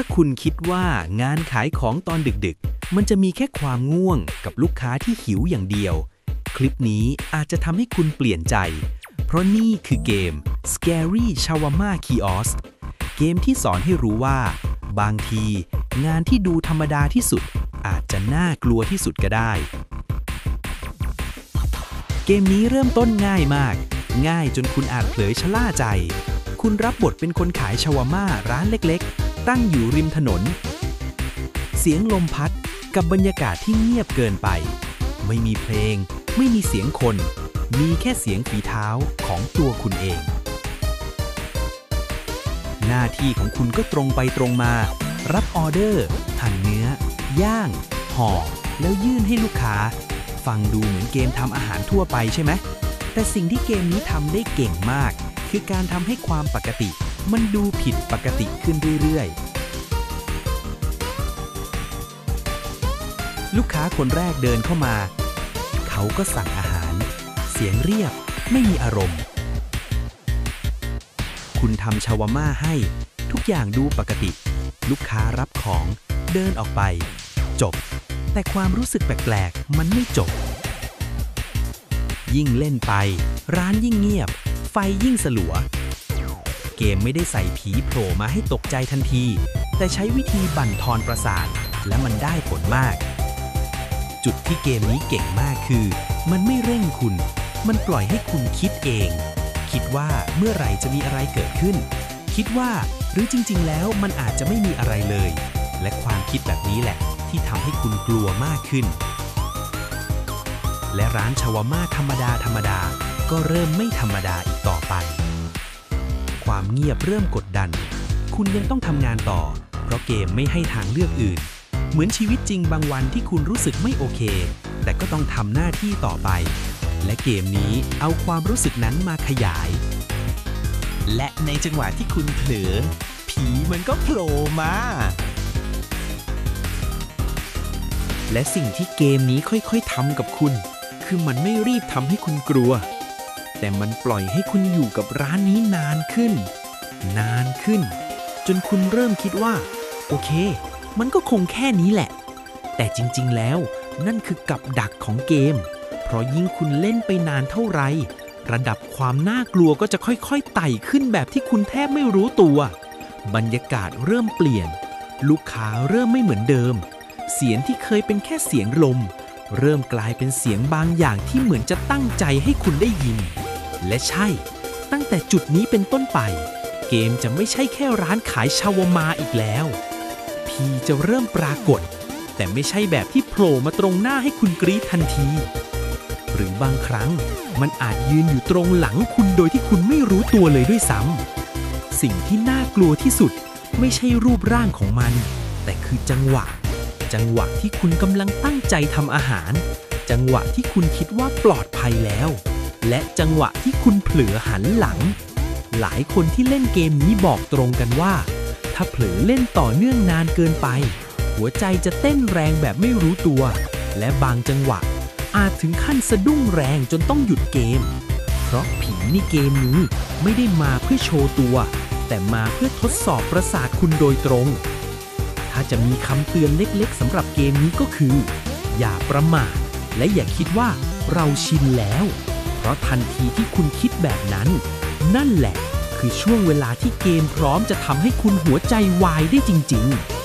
ถ้าคุณคิดว่างานขายของตอนดึกๆ มันจะมีแค่ความง่วงกับลูกค้าที่หิวอย่างเดียว คลิปนี้อาจจะทำให้คุณเปลี่ยนใจ เพราะนี่คือเกม Scary Shawarma Kiosk เกมที่สอนให้รู้ว่า บางที งานที่ดูธรรมดาที่สุด อาจจะน่ากลัวที่สุดก็ได้ เกมนี้เริ่มต้นง่ายมาก ง่ายจนคุณอาจเผลอชะล่าใจ คุณรับบทเป็นคนขายชาวาม่าร้านเล็กๆ ตั้งอยู่ริมถนน เสียงลมพัดกับบรรยากาศที่เงียบเกินไป ไม่มีเพลง ไม่มีเสียงคน มีแค่เสียงฝีเท้าของตัวคุณเอง หน้าที่ของคุณก็ตรงไปตรงมา รับออเดอร์หั่นเนื้อ ย่าง ห่อ แล้วยื่นให้ลูกค้า ฟังดูเหมือนเกมทำอาหารทั่วไปใช่ไหมแต่สิ่งที่เกมนี้ทำได้เก่งมาก คือการทำให้ความปกติ มันดูผิดปกติขึ้นเรื่อยๆ ลูกค้าคนแรกเดินเข้ามา เขาก็สั่งอาหาร เสียงเรียบ ไม่มีอารมณ์ คุณทำชาวาม่าให้ ทุกอย่างดูปกติ ลูกค้ารับของ เดินออกไป จบ แต่ความรู้สึกแปลกๆ มันไม่จบ ยิ่งเล่นไป ร้านยิ่งเงียบ ไฟยิ่งสลัว เกมไม่ได้ใส่ผีโผล่มาให้ตกใจทันที แต่ใช้วิธีบั่นทอนประสาท และมันได้ผลมาก จุดที่เกมนี้เก่งมากคือ มันไม่เร่งคุณ มันปล่อยให้คุณคิดเอง คิดว่าเมื่อไหร่จะมีอะไรเกิดขึ้น คิดว่าหรือจริง ๆ แล้วมันอาจจะไม่มีอะไรเลย และความคิดแบบนี้แหละ ที่ทำให้คุณกลัวมากขึ้น และร้านชาวาม่าธรรมดาธรรมดาก็เริ่มไม่ธรรมดาอีกต่อไป ความเงียบเริ่มกดดัน คุณยังต้องทำงานต่อ เพราะเกมไม่ให้ทางเลือกอื่น เหมือนชีวิตจริงบางวันที่คุณรู้สึกไม่โอเค แต่ก็ต้องทำหน้าที่ต่อไป และเกมนี้เอาความรู้สึกนั้นมาขยาย และในจังหวะที่คุณเผลอ ผีมันก็โผล่มา และสิ่งที่เกมนี้ค่อยๆทำกับคุณ คือมันไม่รีบทำให้คุณกลัว แต่มันปล่อยให้คุณอยู่กับร้านนี้นานขึ้น นานขึ้น จนคุณเริ่มคิดว่า โอเค มันก็คงแค่นี้แหละ แต่จริงๆแล้วนั่นคือกับดักของเกม เพราะยิ่งคุณเล่นไปนานเท่าไหร่ระดับความน่ากลัวก็จะค่อยๆไต่ขึ้นแบบที่คุณแทบไม่รู้ตัว บรรยากาศเริ่มเปลี่ยน ลูกค้าเริ่มไม่เหมือนเดิม เสียงที่เคยเป็นแค่เสียงลม เริ่มกลายเป็นเสียงบางอย่างที่เหมือนจะตั้งใจให้คุณได้ยิน และใช่ ตั้งแต่จุดนี้เป็นต้นไป เกมจะไม่ใช่แค่ร้านขายชาวมาอีกแล้ว พีจะเริ่มปรากฏ แต่ไม่ใช่แบบที่โผล่มาตรงหน้าให้คุณกรี๊ดทันที หรือบางครั้งมันอาจยืนอยู่ตรงหลังคุณโดยที่คุณไม่รู้ตัวเลยด้วยซ้ำสิ่งที่น่ากลัวที่สุดไม่ใช่รูปร่างของมัน แต่คือจังหวะ จังหวะที่คุณกำลังตั้งใจทำอาหาร จังหวะที่คุณคิดว่าปลอดภัยแล้ว และจังหวะที่คุณเผลอหันหลัง หลายคนที่เล่นเกมนี้บอกตรงกันว่า ถ้าเผลอเล่นต่อเนื่องนานเกินไป หัวใจจะเต้นแรงแบบไม่รู้ตัว และบางจังหวะ อาจถึงขั้นสะดุ้งแรงจนต้องหยุดเกม เพราะผีในเกมนี้ไม่ได้มาเพื่อโชว์ตัว แต่มาเพื่อทดสอบประสาทคุณโดยตรง ถ้าจะมีคำเตือนเล็กๆสำหรับเกมนี้ก็คือ อย่าประมาทและอย่าคิดว่าเราชินแล้ว ราะทันทีที่คุณคิดแบบนั้น นั่นแหละ คือช่วงเวลาที่เกมพร้อมจะทำให้คุณหัวใจวายได้จริง ๆ